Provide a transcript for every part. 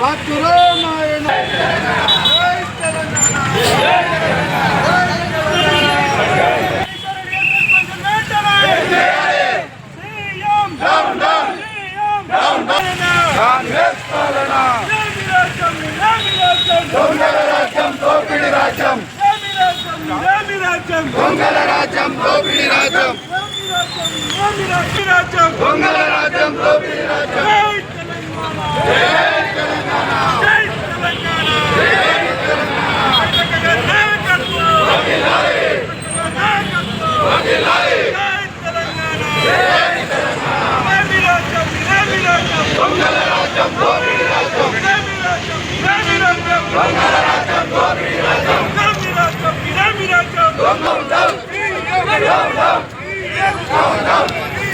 Bak durun!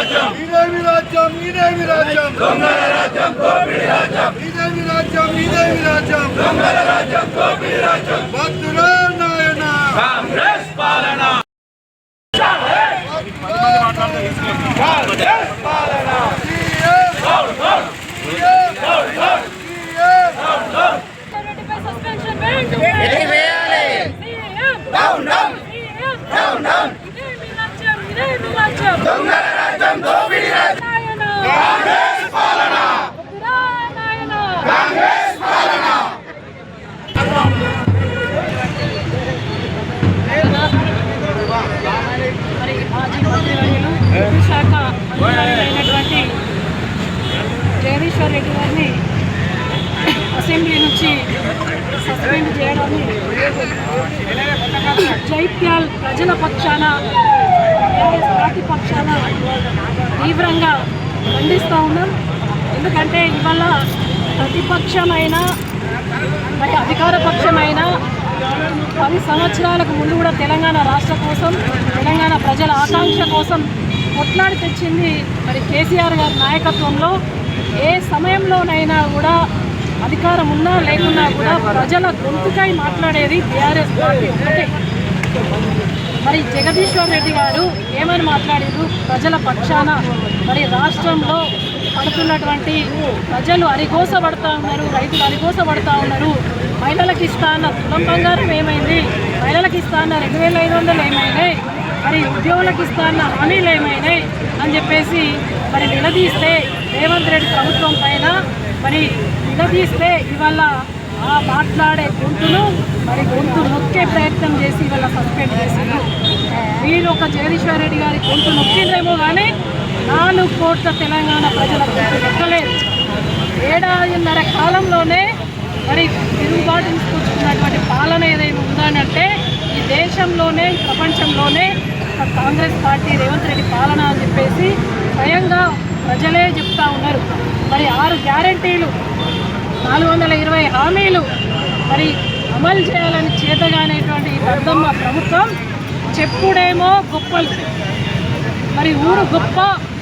రాజ్యం. ఇదేమి రాజ్యం? ఇదేమి రాజ్యం? దొంగల రాజ్యం కోపిడి రాజ్యం. ఇదేమి డౌన్ డౌన్. Down down. రాజ్యం మరి జగదీశ్వర్ రెడ్డి గారిని అసెంబ్లీ నుంచి సస్పెండ్ చేయడాన్ని జైత్యాల్ ప్రజల పక్షాన టీఆర్ఎస్ పార్టీ పక్షాన తీవ్రంగా ఖండిస్తూ ఉన్నాం. ఎందుకంటే ఇవాళ ప్రతిపక్షమైన మరి అధికార పక్షమైన పది సంవత్సరాలకు ముందు కూడా తెలంగాణ రాష్ట్ర కోసం తెలంగాణ ప్రజల ఆకాంక్ష కోసం కొట్లాడి తెచ్చింది మరి కేసీఆర్ గారి నాయకత్వంలో. ఏ సమయంలోనైనా కూడా అధికారం ఉన్నా లేకున్నా కూడా ప్రజల గొంతుకై మాట్లాడేది బీఆర్ఎస్ పార్టీ. ఒకటే మరి జగదీశ్వర్ రెడ్డి గారు ఏమని మాట్లాడారు? ప్రజల పక్షాన మరి రాష్ట్రంలో పడుతున్నటువంటి ప్రజలు అరిగోస పడతా ఉన్నారు రైతులు అరిగోస పడతా ఉన్నారు. మహిళలకు ఇస్తా అన్న తులం బంగారం ఏమైంది? మహిళలకు ఇస్తా అన్న రెండు వేల ఐదు వందలు ఏమైనాయి? మరి ఉద్యోగులకు ఇస్తా అన్న హామీలు ఏమైనాయి? అని చెప్పేసి మరి నిలదీస్తే రేవంత్ రెడ్డి ప్రభుత్వం పైన మరి నిలదీస్తే ఇవాళ ఆ మాట్లాడే గొంతును మరి గొంతు నొక్కే ప్రయత్నం చేసి ఇవాళ సస్పెండ్ చేశారు. వీళ్ళు ఒక జగదీశ్వర్ రెడ్డి గారి గొంతు నొక్కిండ్రేమో కానీ నాలుగు కోట్ల తెలంగాణ ప్రజల గొంతు నొక్కలేదు. ఏడాదిన్నర కాలంలోనే మరి తిరుగుబాటు తీసుకొచ్చుకున్నటువంటి పాలన ఏదైనా ఉందనంటే ఈ దేశంలోనే ప్రపంచంలోనే ఒక కాంగ్రెస్ పార్టీ రేవంత్ రెడ్డి పాలన అని చెప్పేసి స్వయంగా ప్రజలే చెప్తా ఉన్నారు. మరి ఆరు గ్యారంటీలు నాలుగు వందల ఇరవై హామీలు మరి అమలు చేయాలని చేతగానేటువంటి ఈ దద్దమ్మ ప్రభుత్వం చెప్పుడేమో గొప్పలు. మరి ఊరు గొప్ప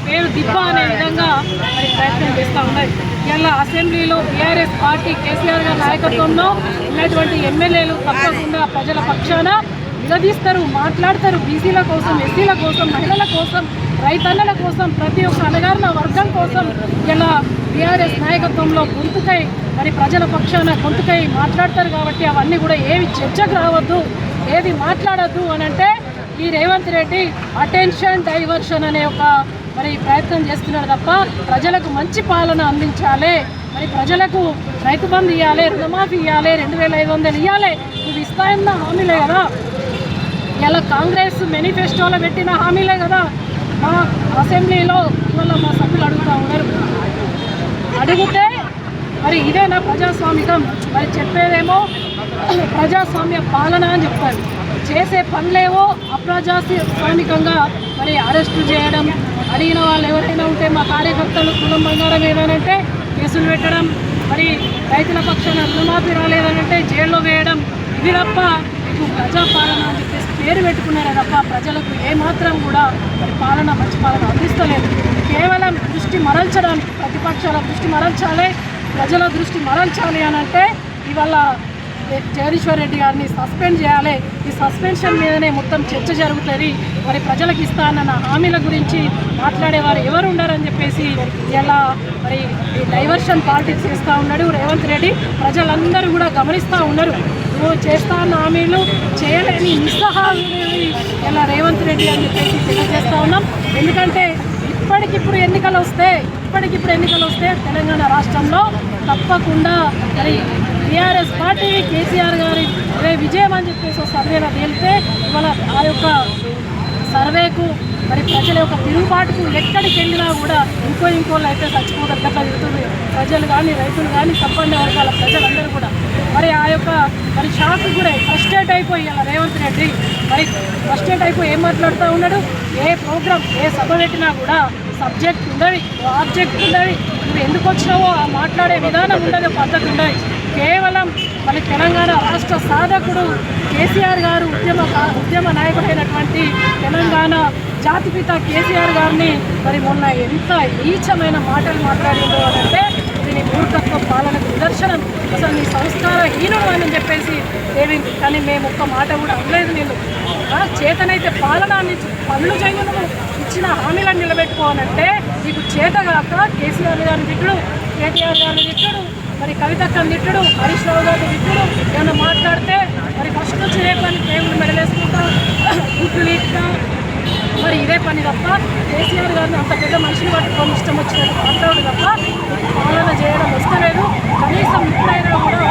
పేరు దిబ్బ అనే విధంగా మరి ప్రయత్నం చేస్తూ ఉన్నాయి. ఇలా అసెంబ్లీలో బీఆర్ఎస్ పార్టీ కేసీఆర్ గారి నాయకత్వంలో ఉన్నటువంటి ఎమ్మెల్యేలు తప్పకుండా ప్రజల పక్షాన నిలదీస్తారు మాట్లాడతారు. బీసీల కోసం ఎస్సీల కోసం మహిళల కోసం రైతన్నల కోసం ప్రతి ఒక్క అణగారిన వర్గం కోసం ఇలా బీఆర్ఎస్ నాయకత్వంలో గొంతుకై మరి ప్రజల పక్షాన గొంతుకై మాట్లాడతారు కాబట్టి అవన్నీ కూడా ఏవి చర్చకు రావద్దు ఏది మాట్లాడద్దు అని అంటే ఈ రేవంత్ రెడ్డి అటెన్షన్ డైవర్షన్ అనే ఒక మరి ప్రయత్నం చేస్తున్నాడు తప్ప ప్రజలకు మంచి పాలన అందించాలి మరి ప్రజలకు రైతు బంధు ఇవ్వాలి రుణమాఫీ ఇవ్వాలి రెండు వేల ఐదు వందలు ఇవ్వాలి ఇవి ఇస్తాయన్న హామీలే కదా. ఇలా కాంగ్రెస్ మేనిఫెస్టోలో పెట్టిన హామీలే కదా. మా అసెంబ్లీలో ఇవాళ మా సభ్యులు అడుగుతా ఉన్నారు. అడిగితే మరి ఇదేనా ప్రజాస్వామికం. మరి చెప్పేదేమో ప్రజాస్వామ్య పాలన అని చెప్తారు. చేసే పనులేవో అప్రజాస్వామికంగా మరి అరెస్టు చేయడం అడిగిన వాళ్ళు ఎవరైనా ఉంటే మా కార్యకర్తలు కులం బంగారం ఏదనంటే కేసులు పెట్టడం మరి రైతుల పక్షాన రుణమాఫీ రాలేదనంటే జైల్లో వేయడం ఇది తప్ప మీకు ప్రజాపాలన అని చెప్పేసి పేరు పెట్టుకున్నారే తప్ప ప్రజలకు ఏమాత్రం కూడా మరి పాలన మంచి పాలన అందిస్తలేదు. కేవలం దృష్టి మరల్చడానికి ప్రతిపక్షాల దృష్టి మరల్చాలి ప్రజల దృష్టి మరల్చాలి అని అంటే ఇవాళ జగదీశ్వర్ రెడ్డి గారిని సస్పెండ్ చేయాలి. ఈ సస్పెన్షన్ మీదనే మొత్తం చర్చ జరుగుతుంది. మరి ప్రజలకు ఇస్తానన్న హామీల గురించి మాట్లాడేవారు ఎవరు ఉండారని చెప్పేసి ఇలా మరి ఈ డైవర్షన్ పాలిటిక్స్ చేస్తూ ఉన్నాడు రేవంత్ రెడ్డి. ప్రజలందరూ కూడా గమనిస్తూ ఉన్నారు. నువ్వు చేస్తా అన్న హామీలు చేయలేని నిస్సహాయుడు ఇలా రేవంత్ రెడ్డి అని చెప్పేసి తెలియజేస్తూ ఉన్నాం. ఎందుకంటే ఇప్పటికిప్పుడు ఎన్నికలు వస్తే ఇప్పటికిప్పుడు ఎన్నికలు వస్తే తెలంగాణ రాష్ట్రంలో తప్పకుండా మరి టీఆర్ఎస్ పార్టీ కేసీఆర్ గారి అదే విజయం అని చెప్పేసి సర్వేలో తేలితే ఇవాళ ఆ యొక్క సర్వేకు మరి ప్రజల యొక్క తిరుగుబాటుకు ఎక్కడికి వెళ్ళినా కూడా ఇంకో ఇంకోళ్ళు అయితే చచ్చిపోతారు. గట్లా తిరుగుతుంది ప్రజలు కానీ రైతులు కానీ సంపన్న వర్గాల ప్రజలందరూ కూడా. మరి ఆ యొక్క మరి షాక్ కూడా ఫ్రస్ట్రేట్ అయిపోయి ఇలా రేవంత్ రెడ్డి మరి ఫ్రస్ట్రేట్ అయిపోయి ఏం మాట్లాడుతూ ఉన్నాడు? ఏ ప్రోగ్రామ్ ఏ సభ పెట్టినా కూడా సబ్జెక్ట్ ఉండదు ఆబ్జెక్ట్ ఉండదు. నువ్వు ఎందుకు వచ్చినావో ఆ మాట్లాడే విధానం ఉండదు పద్ధతి ఉండదు. కేవలం మరి తెలంగాణ రాష్ట్ర సాధకుడు కేసీఆర్ గారు ఉద్యమ ఉద్యమ నాయకుడైనటువంటి తెలంగాణ జాతిపిత కేసీఆర్ గారిని మరి మొన్న ఎంత నీచమైన మాటలు మాట్లాడిందో అంటే దీని మూర్ఖత్వ పాలనకు నిదర్శనం. అసలు నీ సంస్కార హీనుడు అని చెప్పేసి ఏమింది కానీ మేము ఒక్క మాట కూడా అనలేదు నేను చేతనైతే పాలన పనులు చేయను ఇచ్చిన హామీలను నిలబెట్టుకోవాలంటే నీకు చేతగాక కేసీఆర్ గారిని తిట్టుడు కేటీఆర్ గారిని తిట్టుడు మరి కవితక్కని తిట్టుడు హరీష్ రావు గారిని తిట్టుడు ఏమైనా మాట్లాడితే మరి ఫస్ట్ వచ్చి ఏ పని దేవుడు మెడలేసుకుంటా గుడ్లు లీట్గా మరి ఇదే పని తప్ప కేసీఆర్ గారిని అంత పెద్ద మనిషిని పట్టుకొని ఇష్టం వచ్చినట్టు మాట్లాడు తప్ప పాలన చేయడం వస్తలేదు కనీసం ఇప్పుడైనా కూడా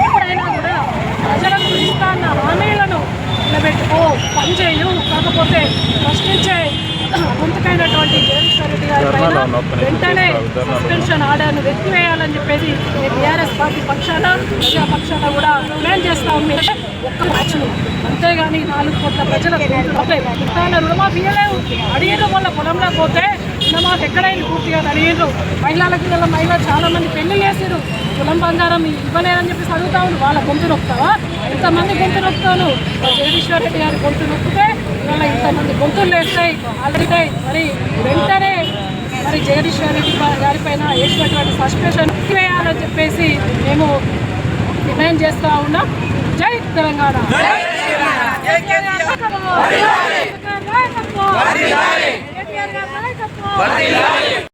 ఇప్పుడైనా కూడా ప్రజలకు ఇస్తాన్న హామీలు నిలబెట్టుకో పని చేయు. కాకపోతే ప్రశ్నించే గొంతుకైనటువంటి జగదీశ్వర్ రెడ్డి గారి పైన వెంటనే సస్పెన్షన్ ఆర్డర్ను వెతికివేయాలని చెప్పేసి టీఆర్ఎస్ పార్టీ పక్షాన ప్రజా పక్షాన కూడా డిమాండ్ చేస్తా ఉంది. ఒక్క మ్యాచ్లు అంతేగాని నాలుగు కోట్ల ప్రజల పుట్టాల రుణమాఫీ ఇవ్వలేవు అడిగిన వాళ్ళ పొలంలో పోతే రుణమాఫీ ఎక్కడైంది పూర్తిగా అడిగినారు మహిళలకు గల మహిళ చాలా మంది పెళ్ళి చేసారు కులం బంగారం ఇవ్వలేదని చెప్పేసి అడుగుతా ఉంది వాళ్ళ గొంతు నొక్కుతావా? ఎంతమంది గొంతు నొక్కుతాను. జగదీశ్వర్ రెడ్డి గారి గొంతు నొక్కితే ఇవాళ ఇంతమంది గొంతులు వేస్తాయి ఆల్రెడీ మరి వెంటనే మరి జగదీశ్వర్ రెడ్డి గారి పైన వేసినటువంటి సస్పెన్షన్ వేయాలని చెప్పేసి మేము డిమాండ్ చేస్తూ ఉన్నాం. జై తెలంగాణ. నాయకత్వం.